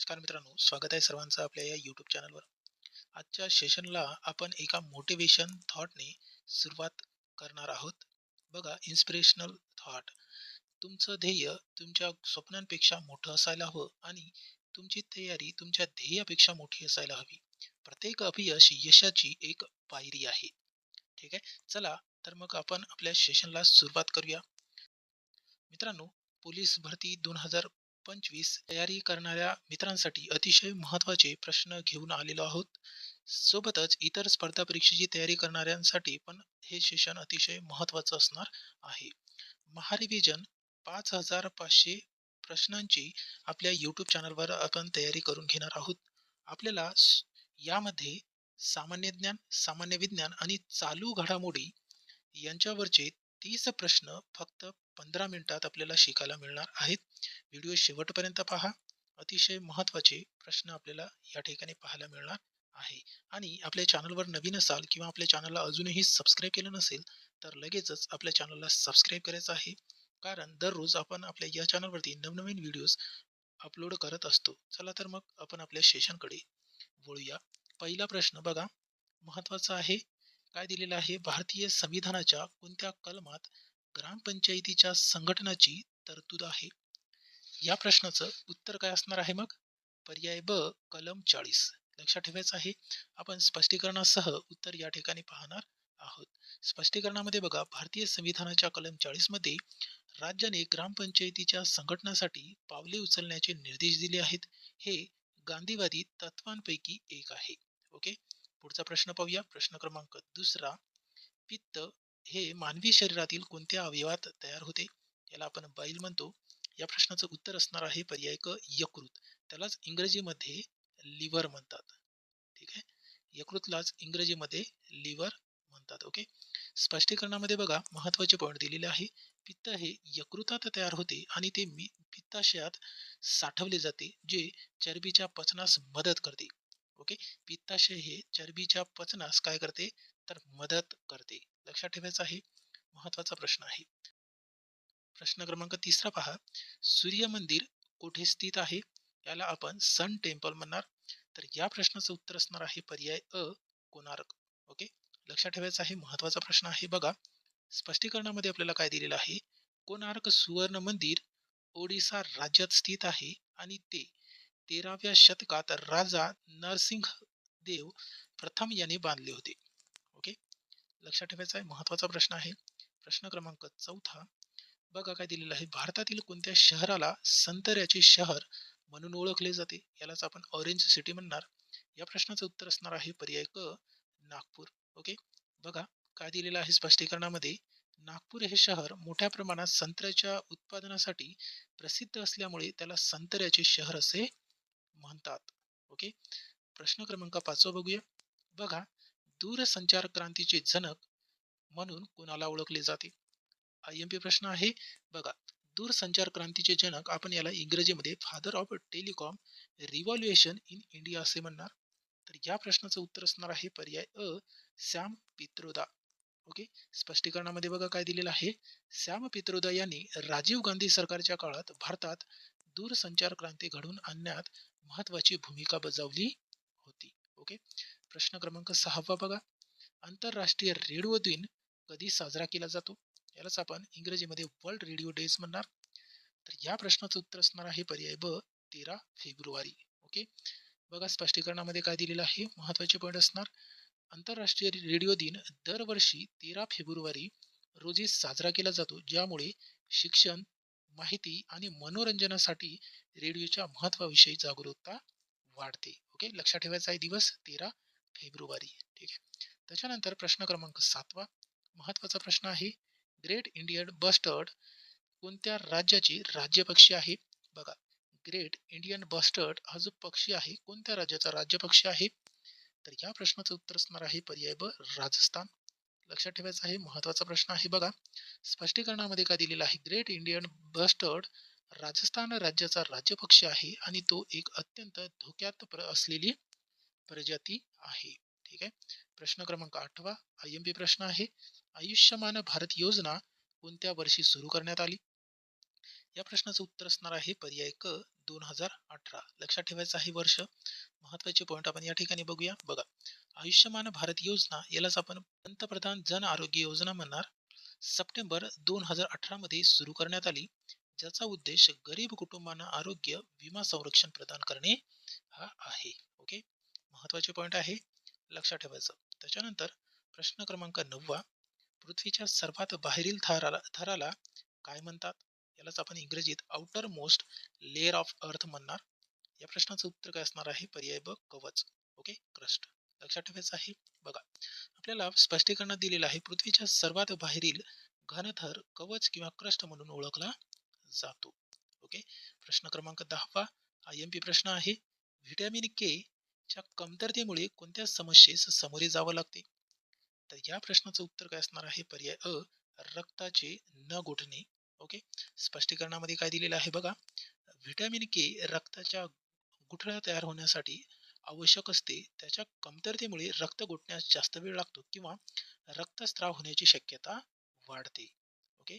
नमस्कार मित्रांनो स्वागत आहे सर्वांचं आपल्या या यूट्यूब चॅनलवर आजच्या सेशनला आपण एका मोटिवेशन थॉटने सुरुवात करणार आहोत. बघा इन्स्पिरेशनल थॉट तुमचं ध्येय तुमच्या स्वप्नांपेक्षा मोठं असायला हवं आणि तुमची तयारी तुमच्या ध्येयापेक्षा मोठी असायला हवी. प्रत्येक अपयश यशाची एक पायरी आहे. ठीक आहे? चला तर मग आपण आपल्या सेशनला सुरुवात करूया. मित्रांनो पोलीस भरती दोन हजार पंचवीस तयारी करणाऱ्या मित्रांसाठी अतिशय महत्त्वाचे प्रश्न घेऊन आलेलो आहोत. सोबतच इतर स्पर्धा परीक्षेची तयारी करणाऱ्यांसाठी पण हे सेशन अतिशय महत्त्वाचं असणार आहे. महारिव्हिजन पाच हजार पाचशे प्रश्नांची आपल्या यूट्यूब चॅनलवर आपण तयारी करून घेणार आहोत. आपल्याला यामध्ये सामान्य ज्ञान सामान्य विज्ञान आणि चालू घडामोडी यांच्यावरचे तीस प्रश्न फक्त पंधरा मिनिटात आपल्याला शिकायला मिळणार आहेत. व्हिडिओ शेवटपर्यंत पहा. अतिशय महत्त्वाचे प्रश्न आपल्याला या ठिकाणी पाहायला मिळणार आहे. आणि आपल्या चॅनलवर नवीन असाल किंवा आपल्या चॅनलला अजूनही सबस्क्राईब केलं नसेल तर लगेचच आपल्या चॅनलला सबस्क्राईब करायचं आहे. कारण दररोज आपण आपल्या या चॅनलवरती नवनवीन व्हिडिओज अपलोड करत असतो. चला तर मग आपण आपल्या सेशनकडे वळूया. पहिला प्रश्न बघा. महत्त्वाचा आहे. काय दिलेलं आहे? भारतीय संविधानाच्या कोणत्या कलमात ग्रामपंचायतीच्या संघटनाची तरतूद आहे? या प्रश्नाचं उत्तर काय असणार आहे मग? पर्याय ब कलम चाळीस. लक्षात ठेवायचं आहे आपण स्पष्टीकरणासह उत्तर या ठिकाणी पाहणार आहोत. स्पष्टीकरणामध्ये बघा भारतीय संविधानाच्या कलम चाळीसमध्ये राज्याने ग्रामपंचायतीच्या संघटनासाठी पावले उचलण्याचे निर्देश दिले आहेत. हे गांधीवादी तत्वांपैकी एक आहे. ओके? पुढचा प्रश्न पाहूया. प्रश्न क्रमांक दुसरा. पित्त हे मानवी शरीरातील कोणत्या अवयवात तयार होते? याला आपण बैल म्हणतो. या प्रश्नाचं उत्तर असणार आहे पर्याय क यकृत. त्यालाच इंग्रजीमध्ये लिव्हर म्हणतात. ठीक आहे? यकृतलाच इंग्रजीमध्ये लिव्हर म्हणतात. ओके? स्पष्टीकरणामध्ये बघा महत्त्वाचे पॉईंट दिलेले आहे. पित्त हे यकृतात तयार होते आणि ते मी पित्ताशयात साठवले जाते जे चरबीच्या पचनास मदत करते. ओके? पित्ताशय हे चरबीच्या पचनास काय करते? तर मदत करते. लक्षात ठेवायचं आहे. महत्त्वाचा प्रश्न आहे. प्रश्न क्रमांक तिसरा पहा. सूर्य मंदिर कोठे स्थित आहे? याला आपण सन टेम्पल म्हणणार. तर या प्रश्नाचं उत्तर असणार आहे पर्याय अ कोणार्क. ओके? लक्षात ठेवायचं आहे महत्त्वाचा प्रश्न आहे. बघा स्पष्टीकरणामध्ये आपल्याला काय दिलेलं आहे? कोणार्क सुवर्ण मंदिर ओडिसा राज्यात स्थित आहे आणि ते तेराव्या शतकात राजा नरसिंह देव प्रथम याने बांधले होते. ओके? लक्षात ठेवायचा आहे महत्त्वाचा प्रश्न आहे. प्रश्न क्रमांक चौथा बघा काय दिलेलं आहे. भारतातील कोणत्या शहराला संतऱ्याचे शहर म्हणून ओळखले जाते यालाच आपण ऑरेंज सिटी म्हणणार. या प्रश्नाचं उत्तर असणार आहे पर्याय क नागपूर. ओके बघा काय दिलेलं आहे स्पष्टीकरणामध्ये. नागपूर हे शहर मोठ्या प्रमाणात संत्र्याच्या उत्पादनासाठी प्रसिद्ध असल्यामुळे त्याला संतऱ्याचे शहर असे म्हणतात. ओके प्रश्न क्रमांक पाचवा बघूया. बघा दूरसंचार क्रांतीचे जनक म्हणून कोणाला ओळखले जाते? आय एम पी प्रश्न आहे. बघा दूरसंचार क्रांतीचे जनक आपण याला इंग्रजीमध्ये father of telecom revolution in India असे म्हणणार. तर या प्रश्नाचं उत्तर असणार आहे पर्याय अ सॅम पित्रोदा. ओके स्पष्टीकरणामध्ये बघा काय दिलेलं आहे. सॅम पित्रोदा यांनी राजीव गांधी सरकारच्या काळात भारतात दूरसंचार क्रांती घडवून आणण्यात महत्वाची भूमिका बजावली होती. ओके प्रश्न क्रमांक सहावा बघा. आंतरराष्ट्रीय रेडिओ दिन कधी साजरा केला जातो? यालाच आपण इंग्रजीमध्ये वर्ल्ड रेडिओ डेज म्हणणार. तर या प्रश्नाचं उत्तर असणार आहे पर्याय ब तेरा फेब्रुवारी. ओके बघा स्पष्टीकरणामध्ये काय दिलेलं आहे? महत्त्वाचे पॉईंट असणार. आंतरराष्ट्रीय रेडिओ दिन दरवर्षी तेरा फेब्रुवारी रोजी साजरा केला जातो ज्यामुळे शिक्षण माहिती आणि मनोरंजनासाठी रेडिओच्या महत्वाविषयी जागरूकता वाढते. ओके लक्षात ठेवायचा आहे दिवस तेरा फेब्रुवारी. ठीक आहे? त्याच्यानंतर प्रश्न क्रमांक सातवा. महत्त्वाचा प्रश्न आहे ग्रेट इंडियन बस्टर्ड कोणत्या राज्याची राज्य पक्षी आहे? बघा ग्रेट इंडियन बस्टर्ड हा जो पक्षी आहे कोणत्या राज्याचा राज्य पक्षी आहे? तर या प्रश्नाचं उत्तर असणार आहे पर्याय ब राजस्थान. लक्षात ठेवायचं आहे महत्त्वाचा प्रश्न आहे बघा. स्पष्टीकरणामध्ये काय दिलेलं आहे? ग्रेट इंडियन बस्टर्ड राजस्थान राज्याचा राज्य पक्षी आहे आणि तो एक अत्यंत धोक्यात प्र असलेली प्रजाती आहे. ठीक आहे? प्रश्न क्रमांक आठवा आय एम पी प्रश्न आहे. आयुष्यमान भारत योजना कोणत्या वर्षी सुरू करण्यात आली? या प्रश्नाचं उत्तर असणार आहे पर्याय क दोन हजार अठरा. लक्षात ठेवायचं आहे वर्ष. महत्त्वाचे पॉईंट आपण या ठिकाणी बघूया. बघा आयुष्यमान भारत योजना यालाच आपण पंतप्रधान जन आरोग्य योजना म्हणणार. सप्टेंबर दोन हजार अठरा मध्ये सुरू करण्यात आली. ज्याचा उद्देश गरीब कुटुंबांना आरोग्य विमा संरक्षण प्रदान करणे हा आहे. ओके? महत्त्वाचे पॉईंट आहे. लक्षात ठेवायचं. त्याच्यानंतर प्रश्न क्रमांक नववा. पृथ्वीच्या सर्वात बाहेरील थराला थराला काय म्हणतात? यालाच आपण इंग्रजीत outer most layer of earth म्हणणार. या प्रश्नाचं उत्तर काय असणार आहे? पर्याय ब कवच. ओके क्रस्ट लक्षात ठेवायचं आहे? बघा. आपल्याला स्पष्टीकरण दिलेलं आहे पृथ्वीच्या सर्वात बाहेरील घनथर कवच किंवा क्रस्ट म्हणून ओळखला जातो. ओके प्रश्न क्रमांक दहावा. आय एम पी प्रश्न आहे. व्हिटॅमिन के च्या कमतरतेमुळे कोणत्या समस्येस सामोरे जावं लागते? तर या प्रश्नाचं उत्तर काय असणार आहे? पर्याय अ रक्ताचे न गोठणे. ओके? स्पष्टीकरणामध्ये काय दिलेलं आहे बघा. व्हिटॅमिन के रक्ताच्या गुठळ्या तयार होण्यासाठी आवश्यक असते. त्याच्या कमतरतेमुळे रक्त गोठण्यास जास्त वेळ लागतो किंवा रक्तस्त्राव होण्याची शक्यता वाढते. ओके?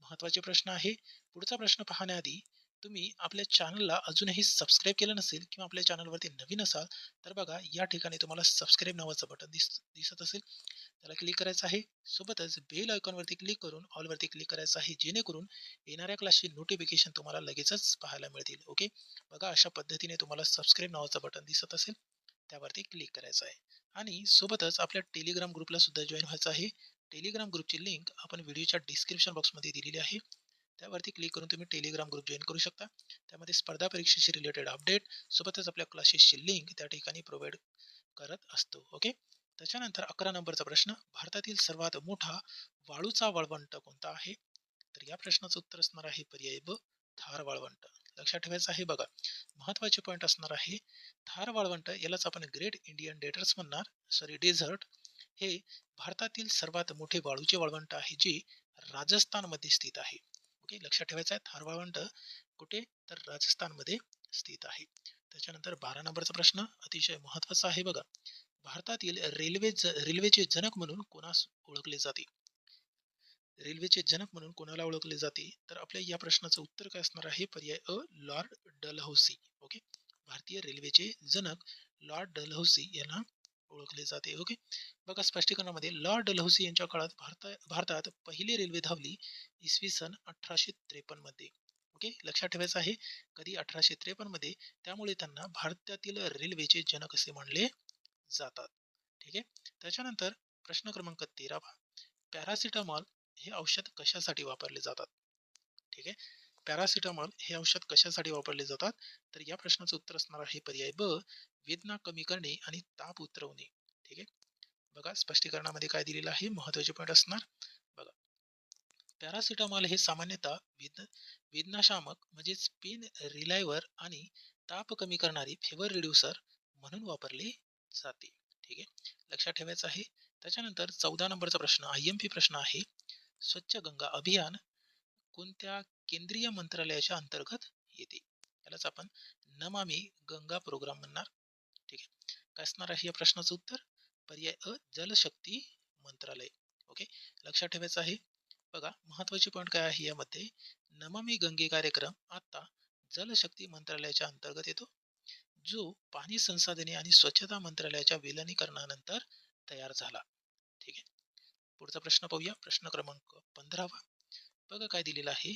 महत्त्वाचे प्रश्न आहे. पुढचा प्रश्न पाहण्याआधी तुम्ही आपल्या चॅनलला अजूनही सबस्क्राईब केलं नसेल किंवा आपल्या चॅनलवरती नवीन असाल तर बघा या ठिकाणी तुम्हाला सबस्क्राईब नावाचं बटन दिस दिसत असेल. त्याला क्लिक करायचं आहे. सोबतच बेल आयकॉनवरती क्लिक करून ऑलवरती क्लिक करायचं आहे. जेणेकरून येणाऱ्या क्लासची नोटिफिकेशन तुम्हाला लगेचच पाहायला मिळतील. ओके बघा अशा पद्धतीने तुम्हाला सबस्क्राईब नावाचं बटन दिसत असेल. त्यावरती क्लिक करायचं आहे. आणि सोबतच आपल्या टेलिग्राम ग्रुपला सुद्धा जॉईन व्हायचं आहे. टेलिग्राम ग्रुपची लिंक आपण व्हिडिओच्या डिस्क्रिप्शन बॉक्समध्ये दिलेली आहे. त्यावरती क्लिक करून तुम्ही टेलिग्राम ग्रुप जॉईन करू शकता. त्यामध्ये स्पर्धा परीक्षेशी रिलेटेड अपडेट सोबतच आपल्या क्लासेसची लिंक त्या ठिकाणी प्रोव्हाइड करत असतो. ओके त्याच्यानंतर अकरा नंबरचा प्रश्न भारतातील सर्वात मोठा वाळूचा वाळवंट कोणता आहे? तर या प्रश्नाचं उत्तर असणार आहे पर्याय ब थार वाळवंट. लक्षात ठेवायचं आहे बघा. महत्त्वाचे पॉईंट असणार आहे थार वाळवंट यालाच आपण ग्रेट इंडियन डेटर्स म्हणणार. सॉरी डेझर्ट हे भारतातील सर्वात मोठे वाळूचे वाळवंट आहे जे राजस्थानमध्ये स्थित आहे. ओके लक्षात ठेवायचं आहे? थार वाळवंट कुठे? तर राजस्थानमध्ये स्थित आहे. त्याच्यानंतर बारा नंबरचा प्रश्न अतिशय महत्त्वाचा आहे बघा. भारतातील रेल्वे रेल्वेचे जनक म्हणून कोणास ओळखले जाते? रेल्वेचे जनक म्हणून कोणाला ओळखले जाते? तर आपल्या या प्रश्नाचं उत्तर काय असणार आहे? पर्याय अ लॉर्ड डलहौसी. ओके? भारतीय रेल्वेचे जनक लॉर्ड डलहौसी यांना ओळखले जाते. ओके बघा स्पष्टीकरणामध्ये लॉर्ड डलहौसी यांच्या काळात भारता भारतात पहिली रेल्वे धावली इसवी सन अठराशे त्रेपन्नमध्ये. ओके लक्षात ठेवायचं आहे कधी अठराशे त्रेपन्नमध्ये? त्यामुळे त्यांना भारतातील रेल्वेचे जनक असे म्हणले जातात. ठीक आहे? त्याच्यानंतर प्रश्न क्रमांक तेरावा पॅरासिटामॉल हे औषध कशासाठी वापरले जातात? ठीक आहे? पॅरासिटामॉल हे औषध कशासाठी वापरले जातात? तर या प्रश्नाचं उत्तर असणार आहे पर्याय ब वेदना कमी करणे आणि ताप उतरवणे. ठीक आहे? बघा स्पष्टीकरणामध्ये काय दिलेलं आहे? महत्त्वाचे पॉईंट असणार. बघा. पॅरासिटामॉल हे सामान्यतः वेद वेदनाशामक म्हणजेच पेन रिलायवर आणि ताप कमी करणारी फेवर रिड्युसर म्हणून वापरले जाते. ठीक आहे? लक्षात ठेवायचं आहे. त्याच्यानंतर चौदा नंबरचा प्रश्न आय एम पी प्रश्न आहे. स्वच्छ गंगा अभियान कोणत्या केंद्रीय मंत्रालयाच्या अंतर्गत येते? यालाच आपण नमामी गंगा प्रोग्राम म्हणणार. ठीक आहे. काय असणार आहे या प्रश्नाचं उत्तर? पर्याय अ जलशक्ती मंत्रालय. ओके? लक्षात ठेवायचं आहे. बघा महत्त्वाचे पॉईंट काय आहे यामध्ये? नमामी गंगे कार्यक्रम आता जलशक्ती मंत्रालयाच्या अंतर्गत येतो. जो पाणी संसाधने आणि स्वच्छता मंत्रालयाच्या विलनीकरणानंतर तयार झाला. ठीक आहे? पुढचा प्रश्न पाहूया. प्रश्न क्रमांक पंधरावा. बघा काय दिलेला आहे.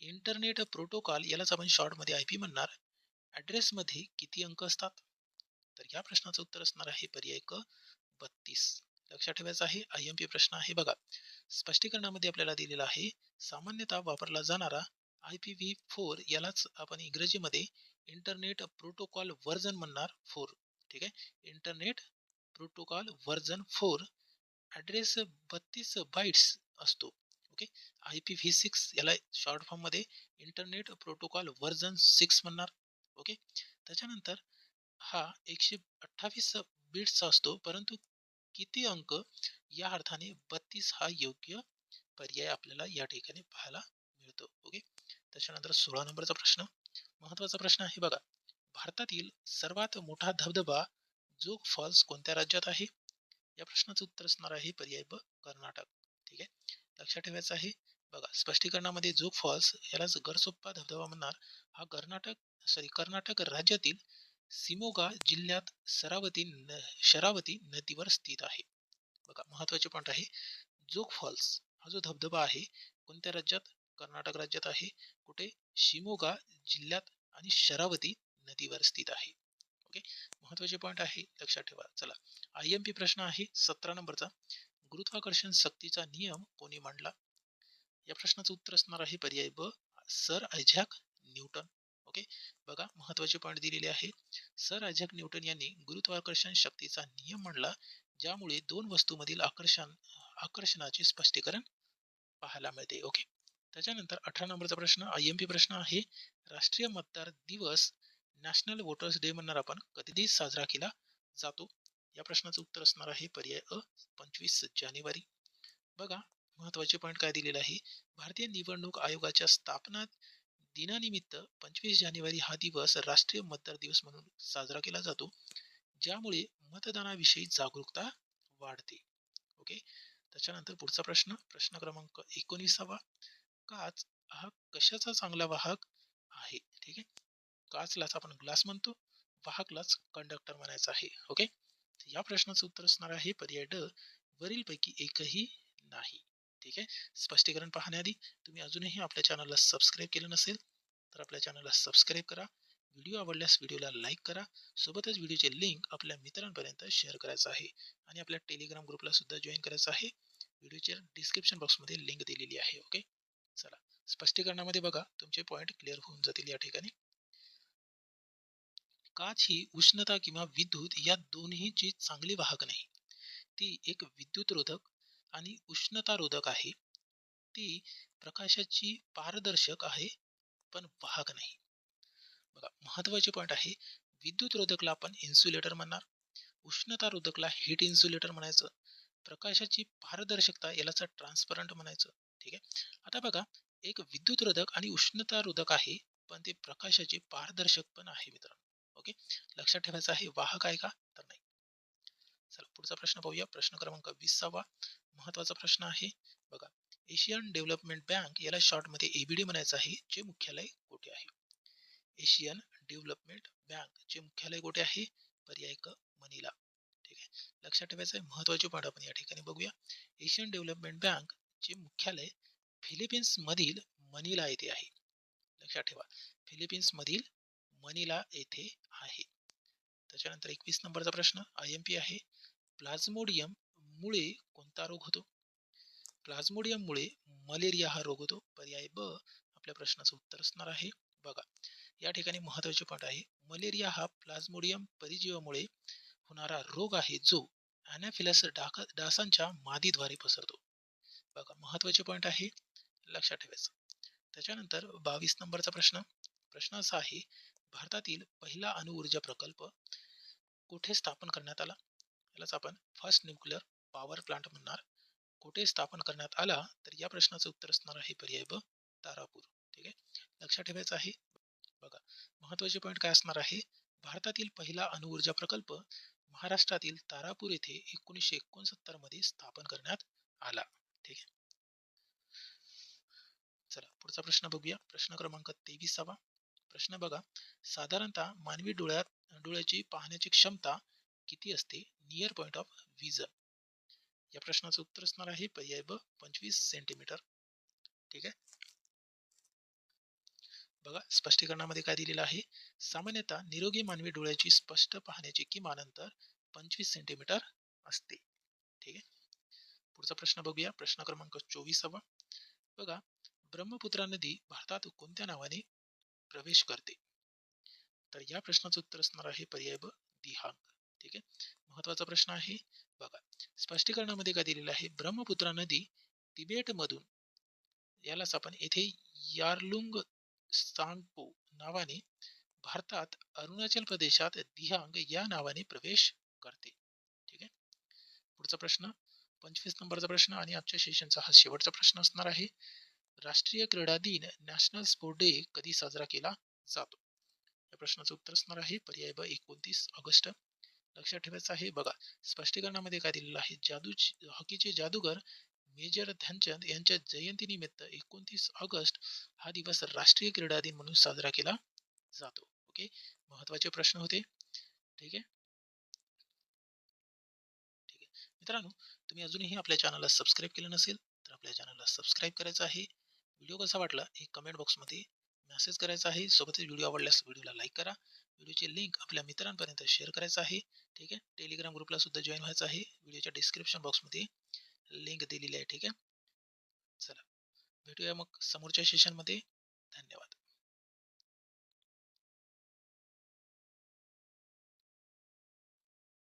इंटरनेट प्रोटोकॉल यालाच आपण शॉर्टमध्ये आय पी म्हणणार. ॲड्रेसमध्ये किती अंक असतात? तर या प्रश्नाचं उत्तर असणार आहे पर्याय क बत्तीस. लक्षात ठेवायचं आहे आय एम पी प्रश्न आहे बघा. स्पष्टीकरणामध्ये आपल्याला दिलेला आहे सामान्यतः वापरला जाणारा आय पी व्ही फोर यालाच आपण इंग्रजीमध्ये इंटरनेट प्रोटोकॉल व्हर्जन म्हणणार फोर. ठीक आहे? Internet protocol version four. Address बत्तीस बाईट्स असतो. Okay? I P V six याला शॉर्ट फॉर्ममध्ये इंटरनेट प्रोटोकॉल व्हर्जन सिक्स म्हणणार. ओके? त्याच्यानंतर हा एकशे अठ्ठावीस बिट्सचा असतो परंतु किती अंक या अर्थाने बत्तीस हा योग्य पर्याय आपल्याला या ठिकाणी पाहायला मिळतो. ओके त्याच्यानंतर सोळा नंबरचा प्रश्न. महत्त्वाचा प्रश्न आहे बघा. भारतातील सर्वात मोठा धबधबा जोग फॉल्स कोणत्या राज्यात आहे? या प्रश्नाचं उत्तर असणार आहे पर्याय ब कर्नाटक. ठीक आहे? लक्षात ठेवायचं आहे. बघा स्पष्टीकरणामध्ये जोग फॉल्स यालाच गरसोप्पा धबधबा म्हणणार. हा कर्नाटक सॉरी कर्नाटक राज्यातील सिमोगा जिल्ह्यात सरावती न शरावती नदीवर स्थित आहे. बघा महत्त्वाचे पॉईंट आहे. जोग फॉल्स हा जो धबधबा आहे कोणत्या राज्यात? कर्नाटक राज्यात आहे. कुठे? शिमोगा जिल्ह्यात आणि शरावती नदीवर स्थित आहे. ओके महत्त्वाचे पॉईंट आहे. लक्षात ठेवा. चला. आय एम पी प्रश्न आहे सतरा नंबरचा. गुरुत्वाकर्षण सक्तीचा नियम कोणी मांडला? या प्रश्नाचं उत्तर असणार आहे पर्याय ब सर आयझॅक न्यूटन. ओके. बघा महत्त्वाचे पॉईंट दिलेले आहे. सर आयझॅक न्यूटन यांनी गुरुत्वाकर्षण शक्तीचा नियम म्हणला ज्यामुळे दोन वस्तूमधील आकर्षण आकर्षणाचे स्पष्टीकरण पाहायला मिळते. ओके. त्याच्यानंतर अठरा नंबरचा प्रश्न आय एम पी प्रश्न आहे. राष्ट्रीय मतदार दिवस नॅशनल वोटर्स डे म्हणणार आपण कधी साजरा केला जातो? या प्रश्नाचं उत्तर असणार आहे पर्याय अ पंचवीस जानेवारी. बघा महत्त्वाचे पॉईंट काय दिलेलं आहे? भारतीय निवडणूक आयोगाच्या स्थापना दिनानिमित्त पंचवीस जानेवारी हा दिवस राष्ट्रीय मतदार दिवस म्हणून साजरा केला जातो. ज्यामुळे मतदानाविषयी जागरूकता वाढते. ओके त्याच्यानंतर पुढचा प्रश्न प्रश्न क्रमांक एकोणीसावा. काच हा कशाचा चांगला वाहक आहे? ठीक आहे? काचलाच आपण ग्लास म्हणतो. वाहकलाच कंडक्टर म्हणायचं आहे. ओके या प्रश्नाचं उत्तर असणार आहे पर्याय ड. वरीलपैकी एकही नाही. ठीक आहे? स्पष्टीकरण पाहण्याआधी तुम्ही अजूनही आपल्या चॅनलला सबस्क्राईब केलं नसेल तर आपल्या चॅनलला सबस्क्राईब करा. व्हिडिओ आवडल्यास व्हिडिओला लाईक करा. सोबतच व्हिडिओचे लिंक आपल्या मित्रांपर्यंत शेअर करायचं आहे आणि आपल्या टेलिग्राम ग्रुपला सुद्धा जॉईन करायचं आहे. व्हिडिओच्या डिस्क्रिप्शन बॉक्समध्ये लिंक दिलेली आहे ओके? चला स्पष्टीकरणामध्ये बघा तुमचे पॉईंट क्लिअर होऊन जातील या ठिकाणी. काच ही उष्णता किंवा विद्युत या दोन्हीची चांगली वाहक नाही. ती एक विद्युत रोधक आणि उष्णता रोधक आहे. ती प्रकाशाची पारदर्शक आहे पण वाहक नाही. बघा महत्त्वाचे पॉईंट आहे विद्युत रोधकला आपण इन्सुलेटर म्हणणार. उष्णता रोधकला हीट इन्सुलेटर म्हणायचं. प्रकाशाची पारदर्शकता यालाच ट्रान्सपरंट म्हणायचं. ठीक आहे? आता बघा एक विद्युत रोधक आणि उष्णता रोधक आहे पण ते प्रकाशाचे पारदर्शक पण आहे मित्रांनो. ओके? लक्षात ठेवायचं आहे वाहक आहे का? तर नाही. चला पुढचा प्रश्न पाहूया. प्रश्न क्रमांक वीसावा महत्त्वाचा प्रश्न आहे. बघा एशियन डेव्हलपमेंट बँक याला शॉर्टमध्ये एबीडी म्हणायचं आहे जे मुख्यालय कुठे आहे? एशियन डेव्हलपमेंट बँक चे मुख्यालय कुठे आहे? पर्याय क मनीला. ठीक आहे? लक्षात ठेवायचं आहे महत्त्वाचे पाठ आपण या ठिकाणी बघूया. एशियन डेव्हलपमेंट बँक चे मुख्यालय फिलिपिन्स मधील मनीला येथे आहे. लक्षात ठेवा फिलिपिन्स मधील मनीला येथे आहे. त्याच्यानंतर एकवीस नंबरचा प्रश्न आय एम पी आहे. प्लाझ्मोडियम मुळे कोणता रोग होतो? प्लाझ्मोडियम मुळे मलेरिया हा रोग होतो. पर्याय ब आपल्या प्रश्नाचं उत्तर असणार आहे. बघा या ठिकाणी महत्त्वाचे पाठ आहे. मलेरिया हा प्लाझ्मोडियम परिजीवामुळे होणारा रोग आहे जो अॅनाफिलस डाक डासांच्या मादीद्वारे पसरतो. बघा महत्त्वाचे पॉईंट आहे. लक्षात ठेवायचं. त्याच्यानंतर बावीस नंबरचा प्रश्न. प्रश्न असा आहे भारतातील पहिला अणुऊर्जा प्रकल्प कुठे स्थापन करण्यात आला? यालाच आपण फर्स्ट न्यूक्लिअर पॉवर प्लांट म्हणणार. कुठे स्थापन करण्यात आला? तर या प्रश्नाचं उत्तर असणार आहे पर्याय ब तारापूर. ठीक आहे? लक्षात ठेवायचं आहे. बघा महत्त्वाचे पॉईंट काय असणार आहे? भारतातील पहिला अणुऊर्जा प्रकल्प महाराष्ट्रातील तारापूर येथे एकोणीसशे एकोणसत्तरमध्ये स्थापन करण्यात आला. ठीक आहे? चला पुढचा प्रश्न बघूया. प्रश्न क्रमांक तेवीसावा प्रश्न बघा साधारणतः मानवी डोळ्यात डोळ्याची पाहण्याची क्षमता किती असते? नियर पॉइंट ऑफ विजन या प्रश्नाचं उत्तर असणार आहे पर्याय ब पंचवीस सेंटीमीटर ठीक आहे? बघा स्पष्टीकरणामध्ये काय दिलेलं आहे? सामान्यतः निरोगी मानवी डोळ्याची स्पष्ट पाहण्याची किमान अंतर पंचवीस सेंटीमीटर असते. ठीक आहे? पुढचा प्रश्न बघूया. प्रश्न क्रमांक चोवीसावा. बघा ब्रह्मपुत्रा नदी भारतात कोणत्या नावाने प्रवेश करते? तर या प्रश्नाचं उत्तर असणार आहे पर्याय ब दिहांग. ठीक आहे. महत्त्वाचा प्रश्न आहे बघा. स्पष्टीकरणामध्ये काय दिलेलं आहे? ब्रह्मपुत्रा नदी तिबेटमधून यालाच आपण येथे यारलुंग सांगपो नावाने भारतात अरुणाचल प्रदेशात दिहांग या नावाने प्रवेश करते. ठीक आहे? पुढचा प्रश्न पंचवीस नंबरचा प्रश्न आणि आजच्या सेशनचा हा शेवटचा प्रश्न असणार आहे. राष्ट्रीय क्रीडा दिन नॅशनल स्पोर्ट डे कधी साजरा केला जातो? या प्रश्नाचं उत्तर असणार आहे पर्याय ब एकोणतीस ऑगस्ट. लक्षात ठेवायचं आहे. बघा स्पष्टीकरणामध्ये काय दिलेलं आहे? जादू हॉकीचे जादूगर मेजर ध्यानचंद यांच्या जयंतीनिमित्त एकोणतीस ऑगस्ट हा दिवस राष्ट्रीय क्रीडा दिन म्हणून साजरा केला जातो. ओके? महत्त्वाचे प्रश्न होते. ठीक आहे? ठीक आहे. मित्रांनो तुम्ही अजूनही आपल्या चॅनलला सबस्क्राईब केलं नसेल तर आपल्या चॅनलला सबस्क्राईब करायचं आहे. व्हिडिओ कसा वाटला हे कमेंट बॉक्समध्ये मेसेज करायचा आहे. सोबतच व्हिडिओ आवडल्यास व्हिडिओला लाईक करा. व्हिडिओची लिंक आपल्या मित्रांपर्यंत शेअर करायचं आहे. ठीक आहे? टेलिग्राम ग्रुपला सुद्धा जॉईन व्हायचं आहे. व्हिडिओच्या डिस्क्रिप्शन बॉक्समध्ये लिंक दिलेली आहे. ठीक आहे? चला. भेटूया मग समोरच्या सेशनमध्ये धन्यवाद.